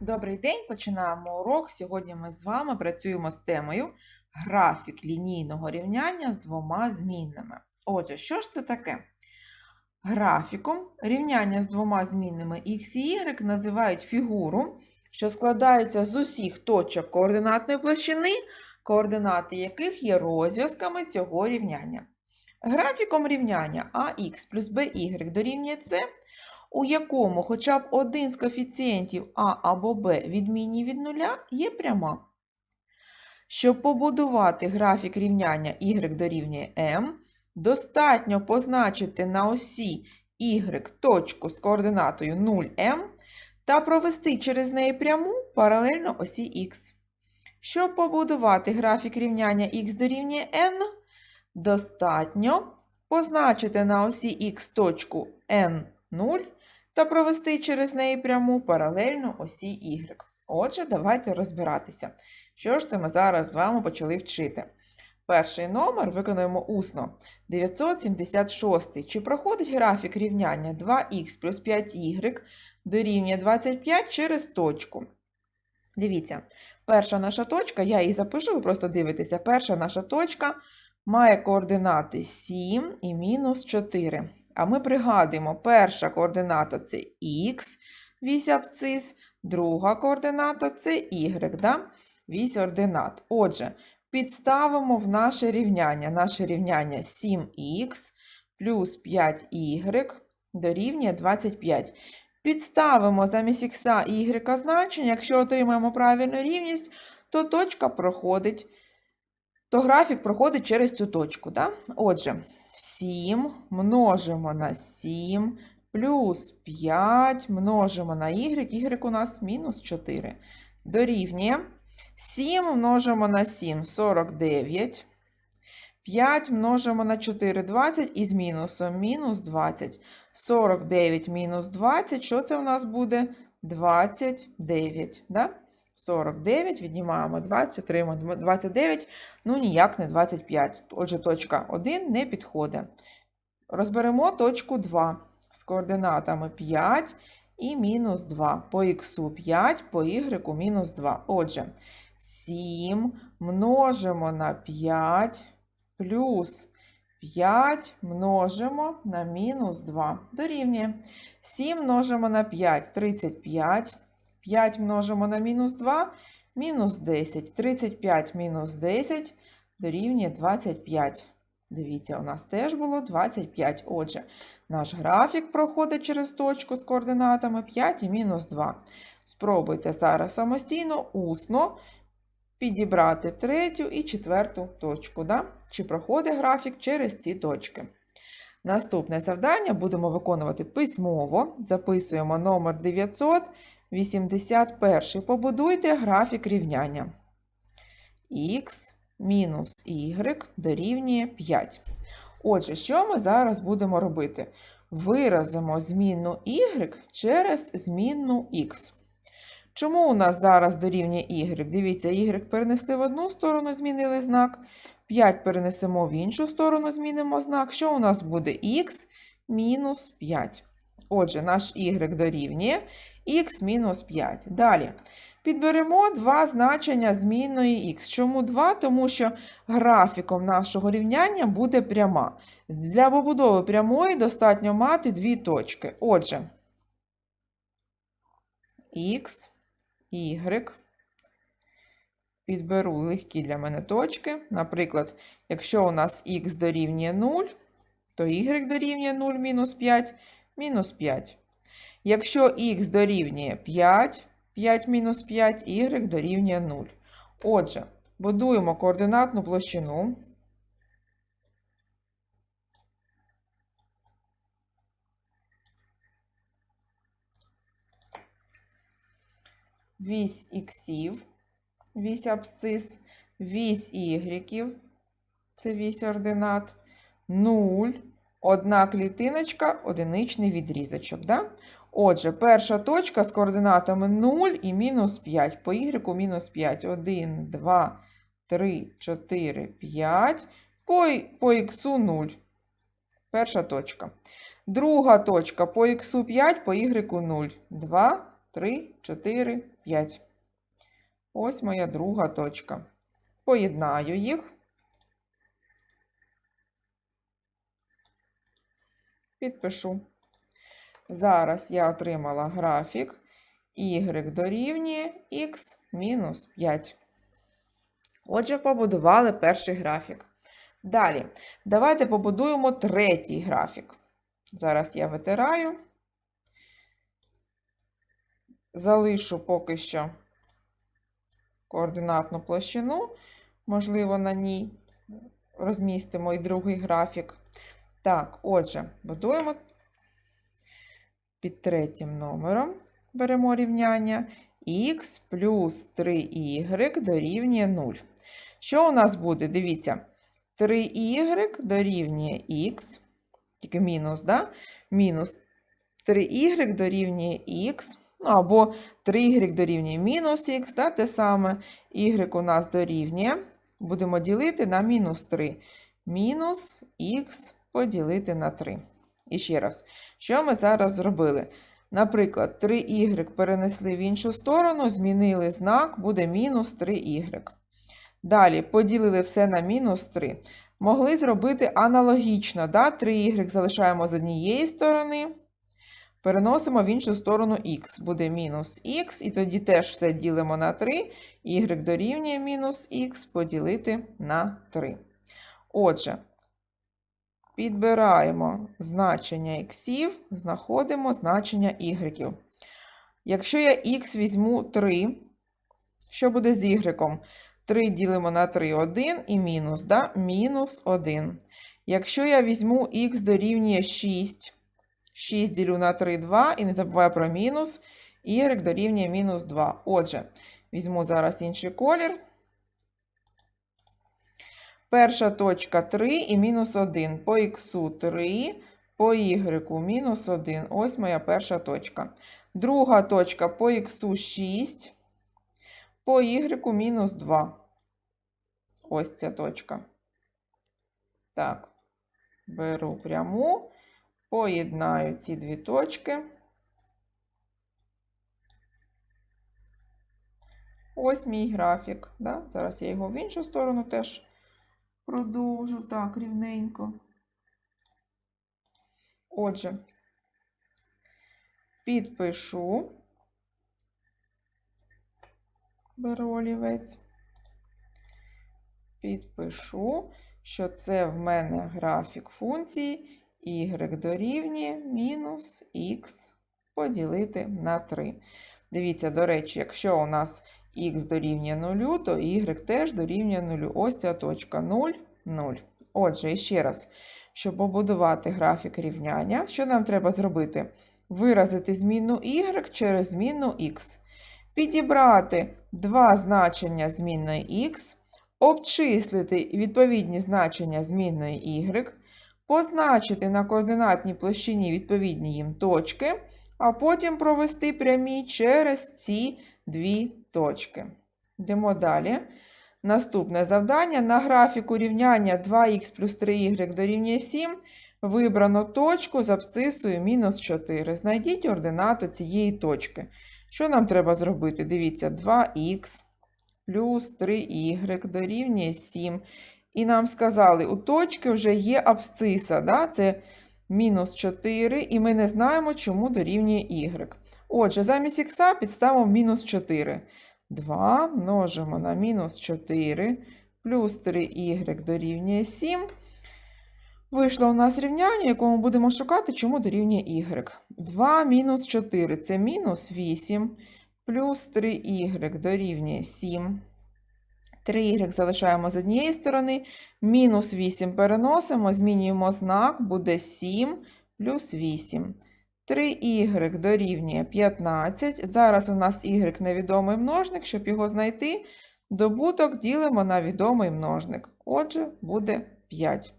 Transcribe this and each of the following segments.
Добрий день, починаємо урок. Сьогодні ми з вами працюємо з темою графік лінійного рівняння з двома змінними. Отже, що ж це таке? Графіком рівняння з двома змінними x і y називають фігуру, що складається з усіх точок координатної площини, координати яких є розв'язками цього рівняння. Графіком рівняння ax плюс by дорівнює c у якому хоча б один з коефіцієнтів А або Б відмінні від нуля є пряма. Щоб побудувати графік рівняння y дорівнює m, достатньо позначити на осі y точку з координатою 0m та провести через неї пряму паралельно осі x. Щоб побудувати графік рівняння x дорівнює n, достатньо позначити на осі x точку n0 та провести через неї пряму паралельно осі y. Отже, давайте розбиратися. Що ж це ми зараз з вами почали вчити? Перший номер виконуємо усно. 976. Чи проходить графік рівняння 2х плюс 5y дорівнює 25 через точку? Дивіться, перша наша точка, я її запишу, ви просто дивитеся. Перша наша точка має координати 7 і мінус 4. А ми пригадуємо, перша координата це х, вісь абсцис, друга координата це y, да? вісь ординат. Отже, підставимо в наше рівняння. Наше рівняння 7х плюс 5y дорівнює 25. Підставимо замість х y значення, якщо отримаємо правильну рівність, то точка проходить, то графік проходить через цю точку. Да? Отже, 7 множимо на 7 плюс 5 множимо на y, y у нас мінус 4. Дорівнює 7 множимо на 7 49. 5 множимо на 4 20 і з мінусом мінус 20. 49 мінус 20, що це у нас буде? 29. Да? 49, віднімаємо 20, отримаємо 29, ну ніяк не 25. Отже, точка 1 не підходить. Розберемо точку 2 з координатами 5 і мінус 2. По х 5, по y мінус 2. Отже, 7 множимо на 5 плюс 5 множимо на мінус 2. Дорівнює. 7 множимо на 5 35. 5 множимо на мінус 2, мінус 10. 35 мінус 10 дорівнює 25. Дивіться, у нас теж було 25. Отже, наш графік проходить через точку з координатами 5 і мінус 2. Спробуйте зараз самостійно, усно підібрати третю і четверту точку. Да? Чи проходить графік через ці точки. Наступне завдання будемо виконувати письмово. Записуємо номер 900. 81. Побудуйте графік рівняння. Х мінус y дорівнює 5. Отже, що ми зараз будемо робити? Виразимо змінну y через змінну x. Чому у нас зараз дорівнює y? Дивіться, y перенесли в одну сторону, змінили знак. 5 перенесемо в іншу сторону, змінимо знак. Що у нас буде х мінус 5? Отже, наш y дорівнює х мінус 5. Далі. Підберемо два значення змінної х. Чому 2? Тому що графіком нашого рівняння буде пряма. Для побудови прямої достатньо мати дві точки. Отже, х, y. Підберу легкі для мене точки. Наприклад, якщо у нас х дорівнює 0, то y дорівнює 0 мінус 5, мінус 5. Якщо х дорівнює 5, 5 мінус 5, y дорівнює 0. Отже, будуємо координатну площину. Вісь іксів, вісь абсцис, вісь ігреків, це вісь ординат, 0, одна клітиночка, одиничний відрізочок. Да? Отже, перша точка з координатами 0 і мінус 5. По y мінус 5. 1, 2, 3, 4, 5. По, по х 0. Перша точка. Друга точка по х 5, по y 0. 2, 3, 4, 5. Ось моя друга точка. Поєднаю їх. Підпишу. Зараз я отримала графік y дорівнює x мінус 5. Отже, побудували перший графік. Далі, давайте побудуємо третій графік. Зараз я витираю. Залишу поки що координатну площину, можливо, на ній розмістимо і другий графік. Так, отже, будуємо під третім номером. Беремо рівняння х плюс 3y дорівнює 0. Що у нас буде? Дивіться, 3y дорівнює х, тільки мінус, да? мінус 3y дорівнює х, ну або 3y дорівнює мінус х, да? те саме, y у нас дорівнює, будемо ділити на мінус 3. Мінус х поділити на 3. І ще раз, що ми зараз зробили? Наприклад, 3y перенесли в іншу сторону, змінили знак, буде мінус 3y. Далі поділили все на мінус 3. Могли зробити аналогічно. Да? 3y залишаємо з однієї сторони, переносимо в іншу сторону х. Буде мінус х, і тоді теж все ділимо на 3. y дорівнює мінус х поділити на 3. Отже, підбираємо значення х, знаходимо значення y. Якщо я х візьму 3, що буде з y? 3 ділимо на 3 1 і мінус, да? мінус 1. Якщо я візьму х дорівнює 6, 6 ділю на 3 2, і не забуваю про мінус, y дорівнює мінус 2. Отже, візьму зараз інший колір. Перша точка 3 і мінус 1. По х 3, по y мінус 1. Ось моя перша точка. Друга точка по х 6, по y мінус 2. Ось ця точка. Так, беру пряму, поєднаю ці дві точки. Ось мій графік. Да? Зараз я його в іншу сторону теж продовжу так рівненько. Отже, підпишу, беру олівець, підпишу, що це в мене графік функції y дорівнює мінус х поділити на 3. Дивіться, до речі, якщо у нас х дорівнює 0, то y теж дорівнює 0. Ось ця точка 0, 0. Отже, і ще раз, щоб побудувати графік рівняння, що нам треба зробити? Виразити змінну y через змінну x. Підібрати два значення змінної x, обчислити відповідні значення змінної y, позначити на координатній площині відповідні їм точки, а потім провести прямі через ці дві точки. Йдемо далі. Наступне завдання. На графіку рівняння 2х плюс 3y дорівнює 7. Вибрано точку з абсцисою мінус 4. Знайдіть ординату цієї точки. Що нам треба зробити? Дивіться, 2х плюс 3y дорівнює 7. І нам сказали, у точки вже є абсциса. Да? Це мінус 4, і ми не знаємо, чому дорівнює y. Отже, замість х підставимо мінус 4. 2 множимо на мінус 4 плюс 3y дорівнює 7. Вийшло у нас рівняння, якому будемо шукати, чому дорівнює y. 2 мінус 4 це мінус 8, плюс 3y дорівнює 7. 3y залишаємо з однієї сторони, мінус 8 переносимо, змінюємо знак, буде 7 плюс 8. 3y дорівнює 15. Зараз у нас y невідомий множник, щоб його знайти, добуток ділимо на відомий множник. Отже, буде 5.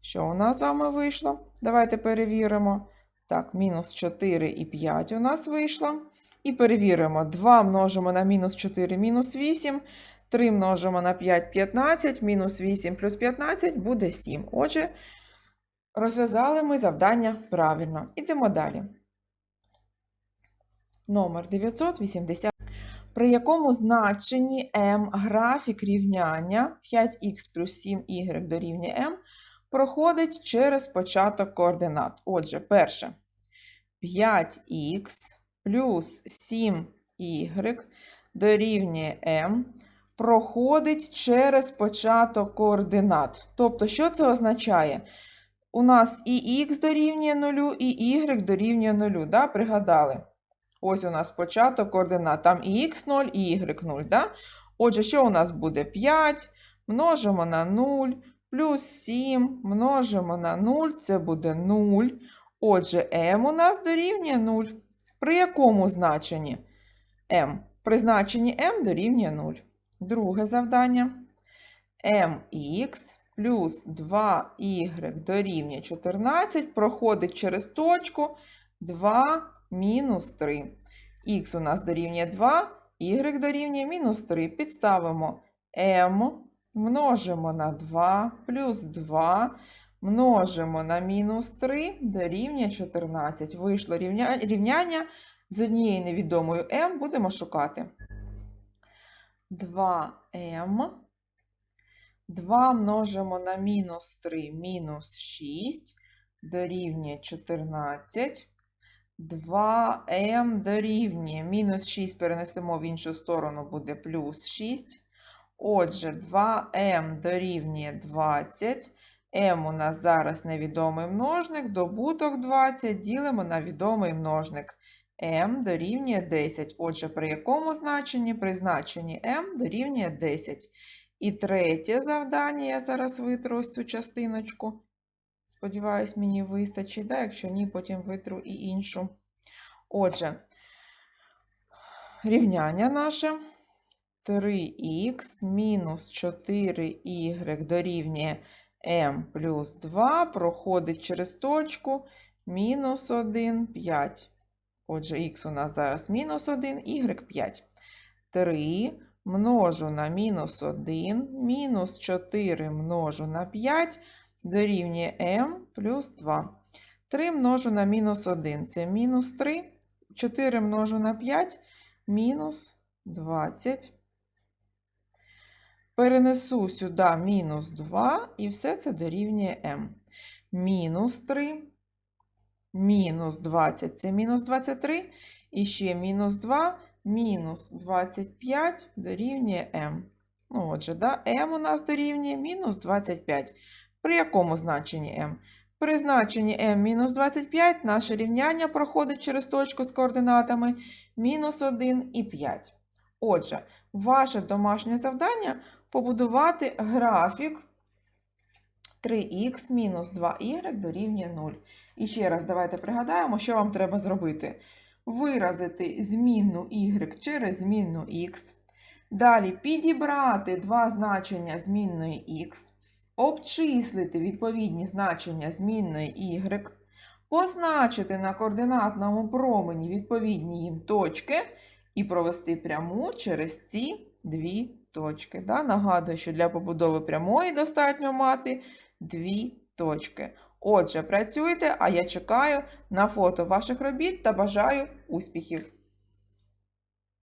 Що у нас з вами вийшло? Давайте перевіримо. Так, мінус 4 і 5 у нас вийшло. І перевіримо. 2 множимо на мінус 4 мінус 8. 3 множимо на 5 15, мінус 8 плюс 15 буде 7. Отже, розв'язали ми завдання правильно. Ідемо далі. номер 980, при якому значенні m графік рівняння 5х плюс 7y дорівнює m проходить через початок координат. Отже, перше 5х плюс 7y дорівнює m проходить через початок координат. Тобто, що це означає? У нас і х дорівнює 0, і y дорівнює 0. Да? Пригадали? Ось у нас початок координат. Там і х0, і y0. Да? Отже, що у нас буде? 5 множимо на 0, плюс 7 множимо на 0, це буде 0. Отже, m у нас дорівнює 0. При якому значенні m? При значенні m дорівнює 0. Друге завдання. mx плюс 2y дорівнює 14 проходить через точку 2 мінус 3. Х у нас дорівнює 2, y дорівнює мінус 3. Підставимо m, множимо на 2 плюс 2, множимо на мінус 3 дорівнює 14. Вийшло рівня- рівняння з однією невідомою m, будемо шукати. 2m. 2 множимо на мінус 3, мінус 6, дорівнює 14. 2m дорівнює мінус 6 перенесемо в іншу сторону, буде плюс 6. Отже, 2m дорівнює 20. m у нас зараз невідомий множник, добуток 20 ділимо на відомий множник. m дорівнює 10. Отже, при якому значенні? При значенні m дорівнює 10. І третє завдання, я зараз витру ось цю частиночку. Сподіваюсь, мені вистачить, да? якщо ні, потім витру і іншу. Отже, рівняння наше 3х мінус 4y дорівнює m плюс 2 проходить через точку мінус 1, 5. Отже, х у нас зараз мінус 1, y 5. 3 множу на мінус 1, мінус 4 множу на 5 дорівнює m плюс 2. 3 множу на мінус 1 це мінус 3. 4 множу на 5 мінус 20. Перенесу сюди мінус 2, і все це дорівнює m. Мінус 3, мінус 20 це мінус 23. І ще мінус 2, мінус 25 дорівнює m. Ну, отже, да, m у нас дорівнює мінус 25. При якому значенні m? При значенні m мінус 25 наше рівняння проходить через точку з координатами мінус 1 і 5. Отже, ваше домашнє завдання побудувати графік 3х мінус 2y дорівнює 0. І ще раз давайте пригадаємо, що вам треба зробити. Виразити змінну y через змінну x. Далі підібрати два значення змінної x, обчислити відповідні значення змінної y, позначити на координатному промені відповідні їм точки і провести пряму через ці дві точки. Да? Нагадую, що для побудови прямої достатньо мати дві точки. Отже, працюйте, а я чекаю на фото ваших робіт та бажаю успіхів!